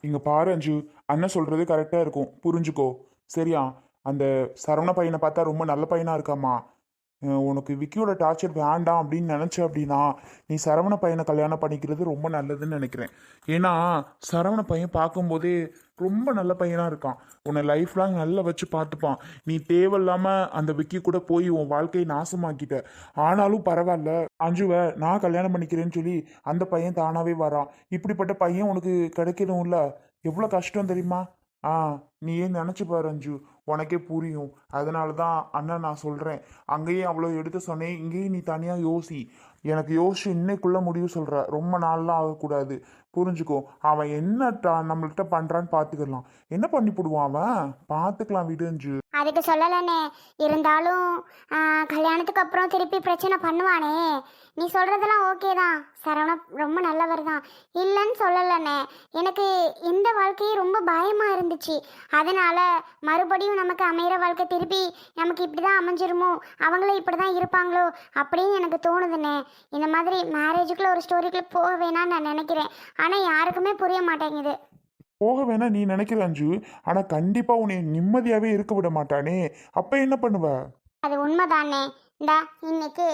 இங்கே பாரு அஞ்சு. அண்ணன் சொல்கிறது கரெக்டாக இருக்கும். புரிஞ்சுக்கோ. சரியா? அந்த சரவண பையனை பார்த்தா ரொம்ப நல்ல பையனாக இருக்காம்மா. உனக்கு விக்கியோட டார்ச்சர் வேண்டாம் அப்படின்னு நினச்ச அப்படின்னா நீ சரவண பையனை கல்யாணம் பண்ணிக்கிறது ரொம்ப நல்லதுன்னு நினைக்கிறேன். ஏன்னா சரவண பையன் பார்க்கும்போதே ரொம்ப நல்ல பையனாக இருக்கான். உன்னை லைஃப் லாங் நல்லா வச்சு பார்த்துப்பான். நீ தேவையில்லாமல் அந்த விக்கி கூட போய் உன் வாழ்க்கையை நாசமாக்கிட்ட. ஆனாலும் பரவாயில்ல. அஞ்சுவ நான் கல்யாணம் பண்ணிக்கிறேன்னு சொல்லி அந்த பையன் தானாகவே வரான். இப்படிப்பட்ட பையன் உனக்கு கிடைக்கணும்ல? எவ்வளோ கஷ்டம் தெரியுமா? ஆ நீ ஏன் நினச்சி பாரு அஞ்சு. உனக்கே புரியும். அதனால தான் அண்ணன் நான் சொல்கிறேன் அங்கேயும் அவ்வளோ எடுத்து சொன்னேன். இங்கேயும் நீ தனியாக யோசி. எனக்கு யோசிச்சு இன்னைக்குள்ள முடிவு சொல்கிற ரொம்ப நாள்லாம் ஆகக்கூடாது. புரிஞ்சுக்கோ. அவன் என்ன நம்மள்கிட்ட பண்ணுறான்னு பார்த்துக்கலாம் என்ன பண்ணி போடுவான் அவன்? பார்த்துக்கலாம் விடுஞ்சு அதுக்கு சொல்லலைண்ணே. இருந்தாலும் கல்யாணத்துக்கு அப்புறம் திருப்பி பிரச்சனை பண்ணுவானே. நீ சொல்கிறதெல்லாம் ஓகே தான். சரவணம் ரொம்ப நல்லவர் தான். இல்லைன்னு சொல்லலைண்ணே. எனக்கு இந்த வாழ்க்கையே ரொம்ப பயமாக இருந்துச்சு. அதனால் மறுபடியும் நமக்கு அமையிற வாழ்க்கை திருப்பி நமக்கு இப்படி தான் அமைஞ்சிருமோ? அவங்களே இப்படி தான் இருப்பாங்களோ? அப்படின்னு எனக்கு தோணுதுண்ணே. இந்த மாதிரி மேரேஜுக்குள்ளே ஒரு ஸ்டோரிக்குள்ளே போக வேணாம்னு நான் நினைக்கிறேன். ஆனால் யாருக்குமே புரிய மாட்டேங்குது. போக வேணா நீ நினைக்கிற அஞ்சு. ஆனால் கண்டிப்பாக உன்னை நிம்மதியாகவே இருக்க விட மாட்டானே. அப்போ என்ன பண்ணுவ? அது உண்மைதானே? இந்தா இன்னைக்கு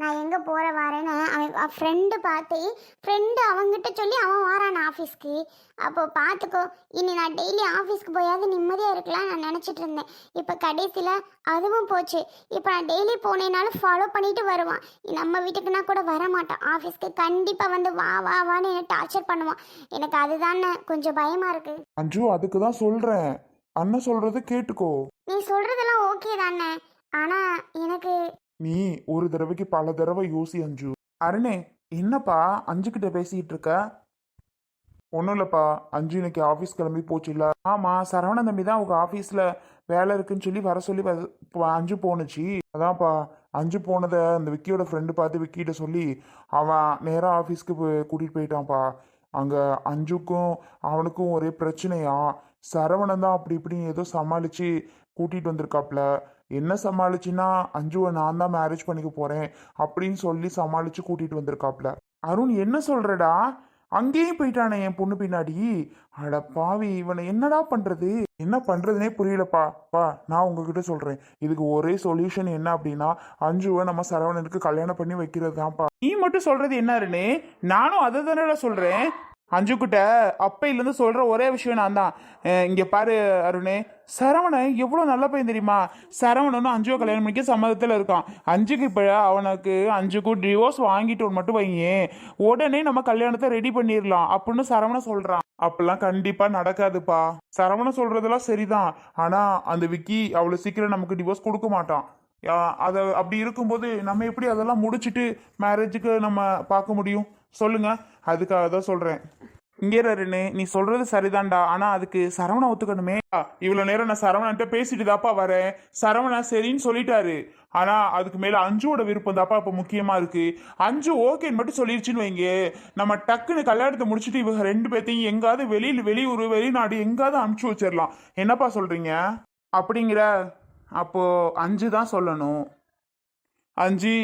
நான் எங்கே போகிற வரேன்னு அவன் ஃப்ரெண்டு பார்த்து ஃப்ரெண்டு அவங்கிட்ட சொல்லி அவன் வாரான் ஆஃபீஸ்க்கு அப்போ பார்த்துக்கோ இனி நான் டெய்லி ஆஃபீஸ்க்கு போயாவது நிம்மதியாக இருக்கலாம் நான் நினச்சிட்டு இருந்தேன். இப்போ கடைசியில் அதுவும் போச்சு. இப்போ நான் டெய்லி போனேனாலும் ஃபாலோ பண்ணிட்டு வருவான். நம்ம வீட்டுக்குனா கூட வர மாட்டான் ஆஃபீஸ்க்கு கண்டிப்பாக வந்து வா வா வான்னு என்னை டார்ச்சர் பண்ணுவான். எனக்கு அதுதானே கொஞ்சம் பயமாக இருக்குது அஞ்சு அதுக்கு தான் சொல்கிறேன் அண்ணன் சொல்கிறத கேட்டுக்கோ. நீ சொல்கிறதெல்லாம் ஓகே தானே? ஆனா எனக்கு நீ ஒரு தடவைக்கு பல தடவை யோசி அஞ்சு. அருணே என்னப்பா அஞ்சு கிட்ட பேசிட்டு இருக்க ஒன்றும் இல்லைப்பா அஞ்சு இன்னைக்கு ஆஃபீஸ் கிளம்பி போச்சு இல்லை ஆமாம் சரவணன் தம்பி தான் அவங்க ஆஃபீஸில் வேலை இருக்குன்னு சொல்லி வர சொல்லி அஞ்சு போணுச்சு. அதான்ப்பா அஞ்சு போனதை அந்த விக்கியோட ஃப்ரெண்டு பார்த்து விக்கிட்ட சொல்லி அவன் நேராக ஆஃபீஸ்க்கு கூட்டிகிட்டு போயிட்டான்ப்பா. அங்கே அஞ்சுக்கும் அவனுக்கும் ஒரே பிரச்சனையா? சரவணன் தான் அப்படி இப்படின்னு ஏதோ சமாளித்து கூட்டிகிட்டு வந்திருக்காப்ல. என்ன சமாளிச்சுன்னா அஞ்சுவை நான் தான் மேரேஜ் பண்ணிக்க போகிறேன் அப்படின்னு சொல்லி சமாளித்து கூட்டிகிட்டு வந்திருக்காப்ல. அருண் என்ன சொல்கிறடா அங்கேயும் போயிட்டானே என் பொண்ணு பின்னாடி. அட பாவி இவனை என்னடா பண்ணுறது என்ன பண்ணுறதுனே புரியலப்பா. பா நான் உங்ககிட்ட சொல்கிறேன் இதுக்கு ஒரே சொல்யூஷன் என்ன அப்படின்னா அஞ்சுவை நம்ம சரவணனுக்கு கல்யாணம் பண்ணி வைக்கிறது தான்ப்பா நீ மட்டும் சொல்கிறது என்ன அருணே? நானும் அதை தானடா சொல்கிறேன் அஞ்சுக்கிட்ட அப்பையிலேருந்து சொல்கிற ஒரே விஷயம் நான் தான் இங்கே பாரு அருணே. சரவணன் எவ்வளோ நல்ல பையன் தெரியுமா? சரவணனும் அஞ்சுவை கல்யாணம் பண்ணிக்க சம்மதத்தில் இருக்கான். அஞ்சுக்கு இப்போ அவனுக்கு அஞ்சுக்கும் டிவோர்ஸ் வாங்கிட்டு மட்டும் வையேன். உடனே நம்ம கல்யாணத்தை ரெடி பண்ணிடலாம் அப்படின்னு சரவணன் சொல்கிறான் அப்பெல்லாம் கண்டிப்பாக நடக்காதுப்பா. சரவணன் சொல்கிறதெல்லாம் சரிதான். ஆனால் அந்த விக்கி அவ்வளோ சீக்கிரம் நமக்கு டிவோர்ஸ் கொடுக்க மாட்டான். அதை அப்படி இருக்கும்போது நம்ம எப்படி அதெல்லாம் முடிச்சுட்டு மேரேஜுக்கு நம்ம பார்க்க முடியும்? சொல்லுங்க. அதுக்காக தான் சொல்கிறேன் இங்கே ரெண்டு நீ சொல்றது சரிதான்டா. ஆனா அதுக்கு சரவணா ஒத்துக்கணுமே. இவ்வளவு நேரம் நான் சரவணன்ட்ட பேசிட்டு தாப்பா வரேன். சரவணா சரின்னு சொல்லிட்டாரு. ஆனா அதுக்கு மேல அஞ்சுவோட விருப்பம் தாப்பா இப்ப முக்கியமா இருக்கு. அஞ்சு ஓகேன்னு மட்டும் சொல்லிருச்சுன்னு வைங்க. நம்ம டக்குன்னு கல்யாணத்தை முடிச்சுட்டு இவங்க ரெண்டு பேர்த்தையும் எங்காவது வெளியில் வெளியூர் வெளிநாடு எங்காவது அனுப்பிச்சு வச்சிடலாம் என்னப்பா சொல்றீங்க? அப்படிங்கிற அப்போ அஞ்சு தான் சொல்லணும். அஞ்சு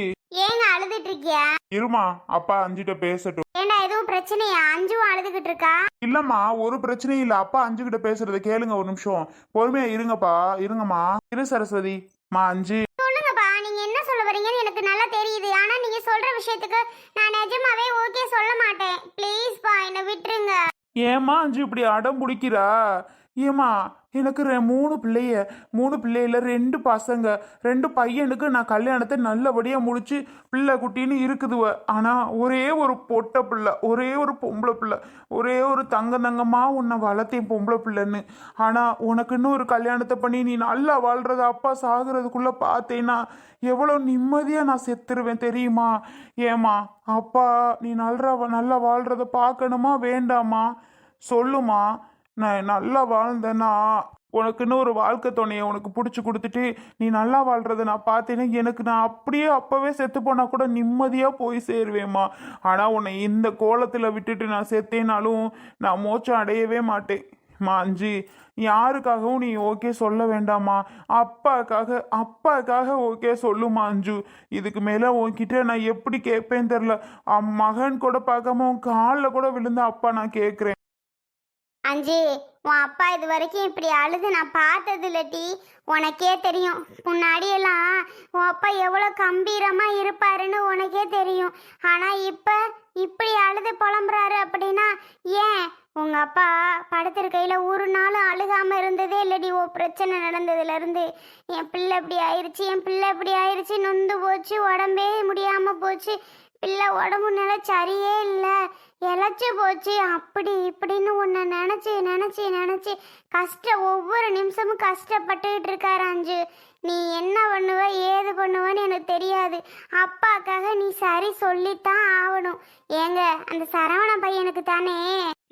இருக்கியா இருமா அப்பா அஞ்சுகிட்ட பேசட்டும். ஏண்டா எதுவும் பிரச்சனையா? அஞ்சும் அழுதுகிட்டு இருக்கா? இல்லம்மா ஒரு பிரச்சனையும் இல்ல. அப்பா அஞ்சு கிட்ட பேசுறத கேளுங்க ஒரு நிமிஷம். பொறுமையா இருங்கப்பா. இருங்கம்மா. இரு சரஸ்வதி. மா அஞ்சு. சொல்லுங்கப்பா நீங்க என்ன சொல்ல வரீங்கன்னு எனக்கு நல்லா தெரியுது. ஆனா நீங்க சொல்ற விஷயத்துக்கு நான் நிஜமாவே ஓகே சொல்ல மாட்டேன். ப்ளீஸ் பா என்னை விட்டுருங்க. ஏம்மா அஞ்சு இப்படி அடம் பிடிக்கிறா? ஏம்மா எனக்கு ரெ- மூணு பிள்ளைய. மூணு பிள்ளையில ரெண்டு பசங்க. ரெண்டு பையனுக்கு நான் கல்யாணத்தை நல்லபடியாக முடிச்சு பிள்ளை குட்டின்னு இருக்குதுவ ஆனால் ஒரே ஒரு பொட்டை பிள்ளை ஒரே ஒரு பொம்பளை பிள்ளை ஒரே ஒரு தங்க தங்கமாக உன்னை வளர்த்தேன் பொம்பளை பிள்ளைன்னு. ஆனால் உனக்குன்னு ஒரு கல்யாணத்தை பண்ணி நீ நல்லா வாழ்கிறத அப்பா சாகுறதுக்குள்ளே பார்த்தேன்னா எவ்வளோ நிம்மதியாக நான் செத்துருவேன் தெரியுமா? ஏம்மா அப்பா நீ நல்ல நல்லா வாழ்கிறத பார்க்கணுமா? வேண்டாமா சொல்லுமா நான் நல்லா வாழ்ந்தேன்னா உனக்குன்னு ஒரு வாழ்க்கை துணையை உனக்கு பிடிச்சி கொடுத்துட்டு நீ நல்லா வாழ்கிறத நான் பார்த்தேன்னா எனக்கு நான் அப்படியே அப்போவே செத்து போனால் கூட நிம்மதியாக போய் சேருவேம்மா. ஆனால் உன்னை இந்த கோலத்தில் விட்டுட்டு நான் செத்தேனாலும் நான் மோச்சம் அடையவே மாட்டேன். மா யாருக்காகவும் நீ ஓகே சொல்ல வேண்டாமா அப்பாக்காக அப்பாக்காக ஓகே சொல்லுமா அஞ்சு. இதுக்கு மேலே உன்கிட்ட நான் எப்படி கேட்பேன்னு தெரில மகன் கூட பார்க்காம உன் காலில் கூட விழுந்த அப்பா நான் கேட்குறேன். அஞ்சு உன் அப்பா இது வரைக்கும் இப்படி அழுது நான் பார்த்தது இல்லட்டி உனக்கே தெரியும். முன்னாடியெல்லாம் உன் அப்பா எவ்வளோ கம்பீரமா இருப்பாருன்னு உனக்கே தெரியும். ஆனா இப்ப இப்படி அழுது புலம்புறாரு அப்படின்னா ஏன்? உங்க அப்பா படுத்திருக்கையில ஒரு நாளும் அழுகாம இருந்ததே இல்லடி ஓ பிரச்சனை நடந்ததுல இருந்து என் பிள்ளை இப்படி ஆயிருச்சு என் பிள்ளை இப்படி ஆயிருச்சு நொந்து போச்சு உடம்பே முடியாமல் போச்சு. இல்லை உடம்பு நிலை சரியே இல்லை. இழைச்சி போச்சு. அப்படி இப்படின்னு உன்னை நினச்சி நினச்சி நினச்சி கஷ்ட ஒவ்வொரு நிமிஷமும் கஷ்டப்பட்டுக்கிட்டு இருக்காரு அஞ்சு. நீ என்ன பண்ணுவ ஏது பண்ணுவன்னு எனக்கு தெரியாது. அப்பாக்காக நீ சரி சொல்லித்தான் ஆகணும். ஏங்க அந்த சரவண பையனுக்கு தானே?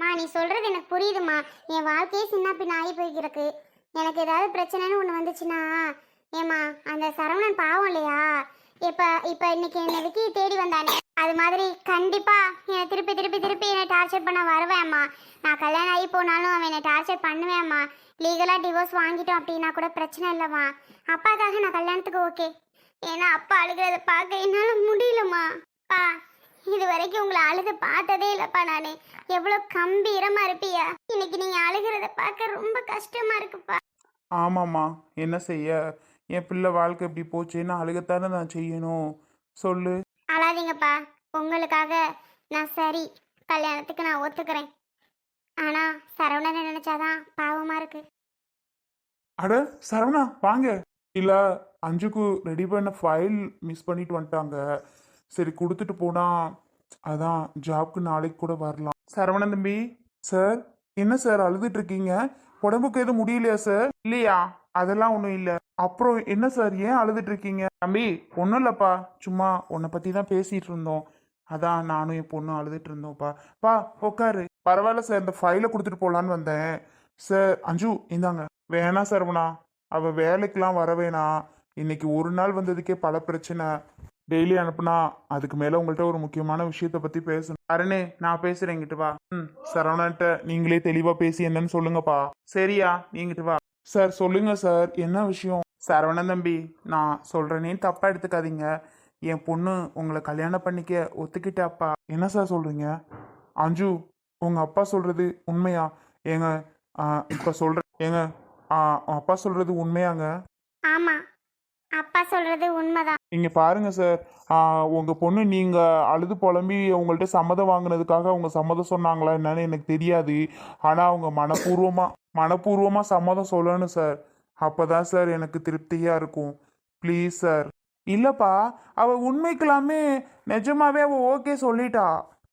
மா நீ சொல்கிறது எனக்கு புரியுதுமா. என் வாழ்க்கையே சின்ன பின்ன ஆகி போய்க்கிறக்கு எனக்கு ஏதாவது பிரச்சனைன்னு ஒன்று வந்துச்சுன்னா ஏமா அந்த சரவணன் பாவம் இல்லையா? இப்போ இப்போ இன்னைக்கு என்னை விக்கி தேடி வந்தானே. அது மாதிரி கண்டிப்பா என்னை திருப்பி திருப்பி திருப்பி என்னை டார்ச்சர் பண்ண வருவேம்மா. நான் கல்யாணம் ஆகி போனாலும் அவன் என்னை டார்ச்சர் பண்ணுவேம்மா. லீகலாக டிவோர்ஸ் வாங்கிட்டோம் அப்படின்னா கூட பிரச்சனை இல்லைம்மா. அப்பாக்காக நான் கல்யாணத்துக்கு ஓகே ஏன்னா அப்பா அழுகிறத பார்க்க என்னால முடியலம்மா. பா இது வரைக்கும் உங்களை அழுது பார்த்ததே இல்லைப்பா நானே. எவ்வளோ கம்பீரமாக இருப்பியா. இன்னைக்கு நீங்கள் அழுகிறத பார்க்க ரொம்ப கஷ்டமா இருக்குப்பா. ஆமாம்மா என்ன செய்ய? என் பிள்ளை வாழ்க்கை இப்படி போச்சுன்னு அழுகத்தானே நான் செய்யணும்? சொல்லு. அழாதீங்கப்பா. உங்களுக்காக நான் சரி கல்யாணத்துக்கு நான் ஒத்துக்கிறேன். ஆனா சரவணனை நினைச்சாதான் பாவமா இருக்கு. அட சரவணா வாங்க. இல்லை அஞ்சுக்கு ரெடி பண்ண ஃபைல் மிஸ் பண்ணிட்டு வந்துட்டாங்க. சரி கொடுத்துட்டு போனா அதான் ஜாப்க்கு நாளைக்கு கூட வரலாம். சரவணன் தம்பி. சார் என்ன சார் அழுதுட்டு இருக்கீங்க? உடம்புக்கு எதுவும் முடியலையா சார் இல்லையா? அதெல்லாம் ஒன்றும் இல்லை. அப்புறம் என்ன சார்? ஏன் அழுதுட்டு இருக்கீங்க? தம்பி ஒன்றும் இல்லைப்பா. சும்மா உன்னை பற்றி தான் பேசிகிட்டு இருந்தோம். அதான் நானும் என் பொண்ணும் அழுதுட்டு இருந்தோம்ப்பா. பா உட்காரு பரவாயில்ல சார் இந்த ஃபைலை கொடுத்துட்டு போகலான்னு வந்தேன். சார் அஞ்சு இந்தாங்க. வேணாம் சரவணா அவள் வேலைக்கெலாம் வர வேணாம் இன்னைக்கு ஒரு நாள் வந்ததுக்கே பல பிரச்சனை. டெய்லி அனுப்புனா அதுக்கு மேலே உங்கள்கிட்ட ஒரு முக்கியமான விஷயத்த பற்றி பேசணும். அருணே நான் பேசுகிறேன் இங்கிட்டு வா. ம் சரவணன்ட்ட நீங்களே தெளிவாக பேசி என்னன்னு சொல்லுங்கப்பா. சரியா நீங்கிட்டு வா. சார் சொல்லுங்க சார். என்ன விஷயம்? சரவணன் தம்பி நான் சொல்றேனேன்னு தப்பா எடுத்துக்காதீங்க. என் பொண்ணு உங்களை கல்யாணம் பண்ணிக்க ஒத்துக்கிட்டாப்பா. என்ன சார் சொல்றீங்க? அஞ்சு உங்க அப்பா சொல்றது உண்மையா? ஏங்க இப்ப சொல்ற ஏங்க அப்பா சொல்றது உண்மையாங்க? ஆமா. அப்பா சொல்றது உண்மைதான். நீங்க பாருங்க சார். ஆ, உங்க பொண்ணு நீங்க அழுது புலம்பி உங்கள்ட்ட சம்மதம் வாங்கினதுக்காக அவங்க சம்மதம் சொன்னாங்களா என்னன்னு எனக்கு தெரியாது. ஆனா அவங்க மனப்பூர்வமா மனப்பூர்வமாக சம்மதம் சொல்லணும் சார் அப்பதான் சார் எனக்கு திருப்தியாக இருக்கும். ப்ளீஸ் சார் இல்லைப்பா அவள் உண்மைக்கெல்லாமே நிஜமாவே அவள் ஓகே சொல்லிட்டா.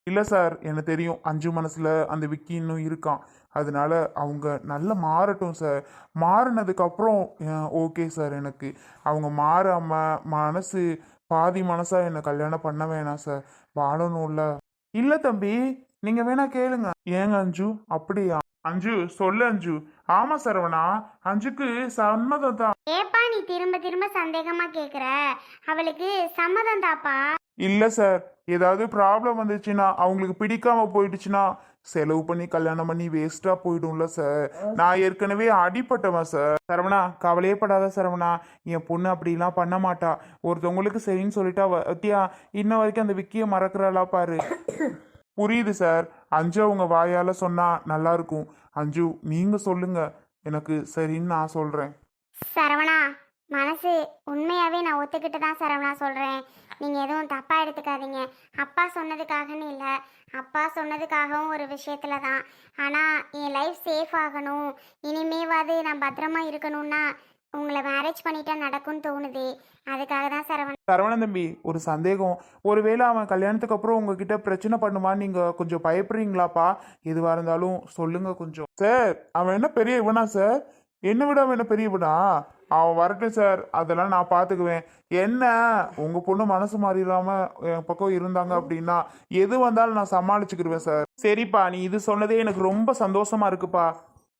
இல்லை சார் எனக்கு தெரியும் அஞ்சு மனசில் அந்த விக்கி இன்னும் இருக்கான். அதனால அவங்க நல்ல மாறட்டும் சார் மாறினதுக்கப்புறம் ஓகே சார் எனக்கு. அவங்க மாறாம மனசு பாதி மனசாக என்னை கல்யாணம் பண்ண வேணாம் சார் வாழணும்ல. இல்லை தம்பி நீங்கள் வேணா கேளுங்க. ஏங்க அஞ்சு? அப்படியா? அஞ்சு சொல்லு அஞ்சு. ஆமா சரவணா. அஞ்சுக்கு சம்மதம் தான். ஏப்பா நீ திரும்ப திரும்ப சந்தேகமா கேக்குற? அவளுக்கு சம்மதம் தாப்பா. இல்ல சார். ஏதாவது ப்ராப்ளம் வந்துச்சுன்னா அவங்களுக்கு பிடிக்காம போயிடுச்சுன்னா செலவு பண்ணி கல்யாணம் பண்ணி வேஸ்டா போயிடும்ல சார். நான் ஏற்கனவே அடிபட்டவன் சார். சரவணா கவலையே படாத சரவணா. என் பொண்ணு அப்படிலாம் பண்ண மாட்டா. ஒருத்தவங்களுக்கு சரின்னு சொல்லிட்டா வத்தியா இன்ன வரைக்கும் அந்த விக்கிய மறக்கிறாளா பாரு. புரியுது சார். அஞ்சு அவங்க வாயால் சொன்னால் நல்லா இருக்கும். அஞ்சு நீங்கள் சொல்லுங்க. எனக்கு சரின்னு நான் சொல்கிறேன் சரவணா மனசு உண்மையாகவே நான் ஒத்துக்கிட்டு தான் சரவணா சொல்றேன். நீங்கள் எதுவும் தப்பாக எடுத்துக்காதீங்க. அப்பா சொன்னதுக்காகன்னு இல்லை. அப்பா சொன்னதுக்காகவும் ஒரு விஷயத்துல தான். ஆனால் என் லைஃப் சேஃப் ஆகணும். இனிமேவாது நான் பத்திரமா இருக்கணும்னா உங்களை மேரேஜ் பண்ணிட்டா நடக்கும்னு தோணுது. அதுக்காக தான் சரவணன் சரவணன் தம்பி ஒரு சந்தேகம். ஒருவேளை அவன் கல்யாணத்துக்கு அப்புறம் உங்ககிட்ட பிரச்சனை பண்ணுமான்னு நீங்க கொஞ்சம் பயப்படுறீங்களாப்பா? எதுவா இருந்தாலும் சொல்லுங்க கொஞ்சம். சார் அவன் என்ன பெரிய இவனா சார்? என்ன விட அவன் என்ன பெரிய இவனா? அவன் வரட்டும் சார் அதெல்லாம் நான் பார்த்துக்குவேன் என்ன? உங்க பொண்ணு மனசு மாறிடாம என் பக்கம் இருந்தாங்க அப்படின்னா எது வந்தாலும் நான் சமாளிச்சுக்கிடுவேன் சார். சரிப்பா நீ இது சொன்னதே எனக்கு ரொம்ப சந்தோஷமா இருக்குப்பா.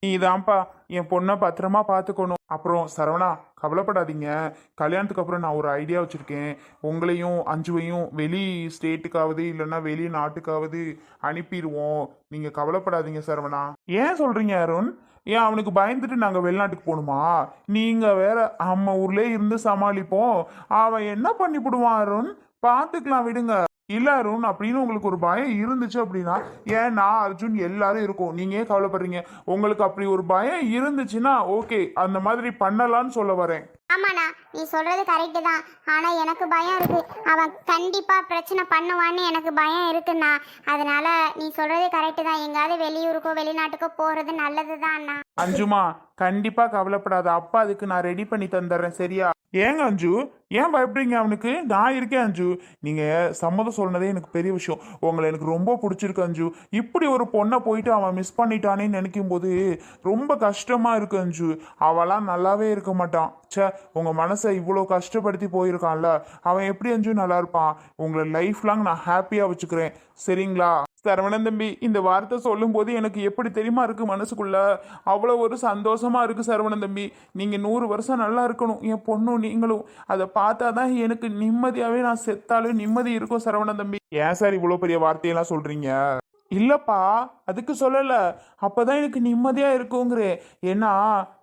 நீ இதான்ப்பா என் பொண்ணை பத்திரமா பார்த்துக்கணும் அப்புறம் சரவணா கவலைப்படாதீங்க. கல்யாணத்துக்கு அப்புறம் நான் ஒரு ஐடியா வச்சுருக்கேன். உங்களையும் அஞ்சுவையும் வெளி ஸ்டேட்டுக்காவது இல்லைன்னா வெளி நாட்டுக்காவது அனுப்பிடுவோம். நீங்கள் கவலைப்படாதீங்க சரவணா. ஏன் சொல்கிறீங்க அருண்? ஏன் அவனுக்கு பயந்துட்டு நாங்கள் வெளிநாட்டுக்கு போகணுமா? நீங்கள் வேற நம்ம ஊர்லேயே இருந்து சமாளிப்போம். அவன் என்ன பண்ணிவிடுவான் அருண்? பார்த்துக்கலாம் விடுங்க. இல்ல அருண் அப்படின்னு உங்களுக்கு ஒரு பயம் இருந்துச்சு அப்படின்னா ஏன் நான் அர்ஜுன் எல்லாரும் இருக்கோம். நீங்க ஏன் கவலைப்படுறீங்க? உங்களுக்கு அப்படி ஒரு பயம் இருந்துச்சுன்னா ஓகே அந்த மாதிரி பண்ணலாம்னு சொல்ல வரேன். ஆமாண்ணா நீ சொல்றது கரெக்டு தான். ஆனா எனக்கு பயம் இருக்கு. அவன் கண்டிப்பா பிரச்சனை பண்ணுவான்னு எனக்கு பயம் இருக்குண்ணா. அதனால நீ சொல்றது கரெக்டு தான். எங்காவது வெளியூருக்கோ வெளிநாட்டுக்கோ போறது நல்லது தான் அண்ணா அஞ்சுமா கண்டிப்பா கவலைப்படாத. அப்பா அதுக்கு நான் ரெடி பண்ணி தந்துடுறேன் சரியா? ஏங்க அஞ்சு? ஏன் பயப்படுறீங்க அவனுக்கு? நான் இருக்கேன் அஞ்சு. நீங்கள் சம்மதம் சொன்னதே எனக்கு பெரிய விஷயம். உங்களை எனக்கு ரொம்ப பிடிச்சிருக்கு அஞ்சு. இப்படி ஒரு பொண்ணை போயிட்டு அவன் மிஸ் பண்ணிட்டானேன்னு நினைக்கும் போது ரொம்ப கஷ்டமாக இருக்கு அஞ்சு. அவளாம் நல்லாவே இருக்க மாட்டான். ச்சே உங்கள் மனசை இவ்வளோ கஷ்டப்படுத்தி போயிருக்கான்ல. அவன் எப்படி அஞ்சு நல்லா இருப்பான்? உங்களை லைஃப் லாங் நான் ஹாப்பியாக வச்சுக்கிறேன். சரிங்களா? சரவணன் தம்பி இந்த வார்த்தை சொல்லும்போது எனக்கு எப்படி தெரியுமா இருக்கு மனசுக்குள்ள? அவ்வளோ ஒரு சந்தோஷமா இருக்கு சரவணன் தம்பி. நீங்க நூறு வருஷம் நல்லா இருக்கணும். என் பொண்ணும் நீங்களும். அதை பார்த்தா தான் எனக்கு நிம்மதியாவே நான் செத்தாலும் நிம்மதி இருக்கும் சரவணன் தம்பி. ஏன் சார் இவ்வளோ பெரிய வார்த்தையெல்லாம் சொல்றீங்க? இல்லப்பா அதுக்கு சொல்லல. அப்பதான் எனக்கு நிம்மதியா இருக்குங்கிறேன். ஏன்னா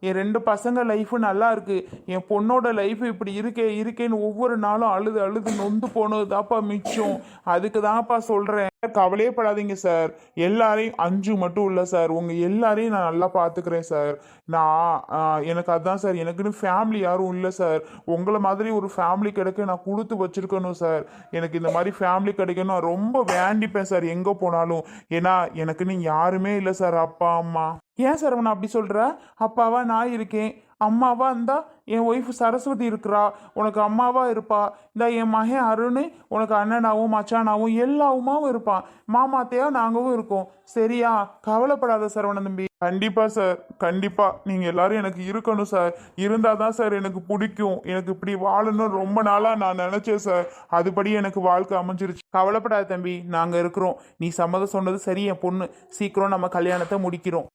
என் ரெண்டு பசங்க லைஃபு நல்லா இருக்கு. என் பொண்ணோட லைஃப் இப்படி இருக்கே இருக்கேன்னு ஒவ்வொரு நாளும் அழுது அழுது நொந்து போனது தான்ப்பா மிச்சம். அதுக்கு தான்ப்பா சொல்றேன். கவலையே படாதீங்க சார். எல்லாரையும் அஞ்சு மட்டும் இல்லை சார். உங்கள் எல்லாரையும் நான் நல்லா பார்த்துக்கிறேன் சார். நான் எனக்கு அதுதான் சார். எனக்குன்னு ஃபேமிலி யாரும் இல்லை சார். உங்களை மாதிரி ஒரு ஃபேமிலி கிடைக்க நான் கொடுத்து வச்சிருக்கணும் சார். எனக்கு இந்த மாதிரி ஃபேமிலி கிடைக்கணும் நான் ரொம்ப வேண்டிப்பேன் சார். எங்கே போனாலும். ஏன்னா எனக்குன்னு யாருமே இல்லை சார். அப்பா அம்மா. ஏன் சார் அவனை அப்படி சொல்கிற அப்பாவா நான் இருக்கேன். அம்மாவாக இருந்தால் என் ஒய்ஃப் சரஸ்வதி இருக்கிறா உனக்கு அம்மாவாக இருப்பா. இந்த என் மகன் அருண் உனக்கு அண்ணனாகவும் மச்சானாவும் எல்லாவுமாவும் இருப்பான் மாமாத்தையா நாங்களும் இருக்கோம். சரியா? கவலைப்படாத சரவணன் தம்பி. கண்டிப்பாக சார் கண்டிப்பாக நீங்கள் எல்லாரும் எனக்கு இருக்கணும் சார் இருந்தால் தான் சார் எனக்கு பிடிக்கும். எனக்கு இப்படி வாழணும் ரொம்ப நாளாக நான் நினச்சேன் சார் அதுபடி எனக்கு வாழ்க்கை அமைஞ்சிருச்சு. கவலைப்படாத தம்பி. நாங்கள் இருக்கிறோம். நீ சம்மதம் சொன்னது சரி என் பொண்ணு. சீக்கிரம் நம்ம கல்யாணத்தை முடிக்கிறோம்.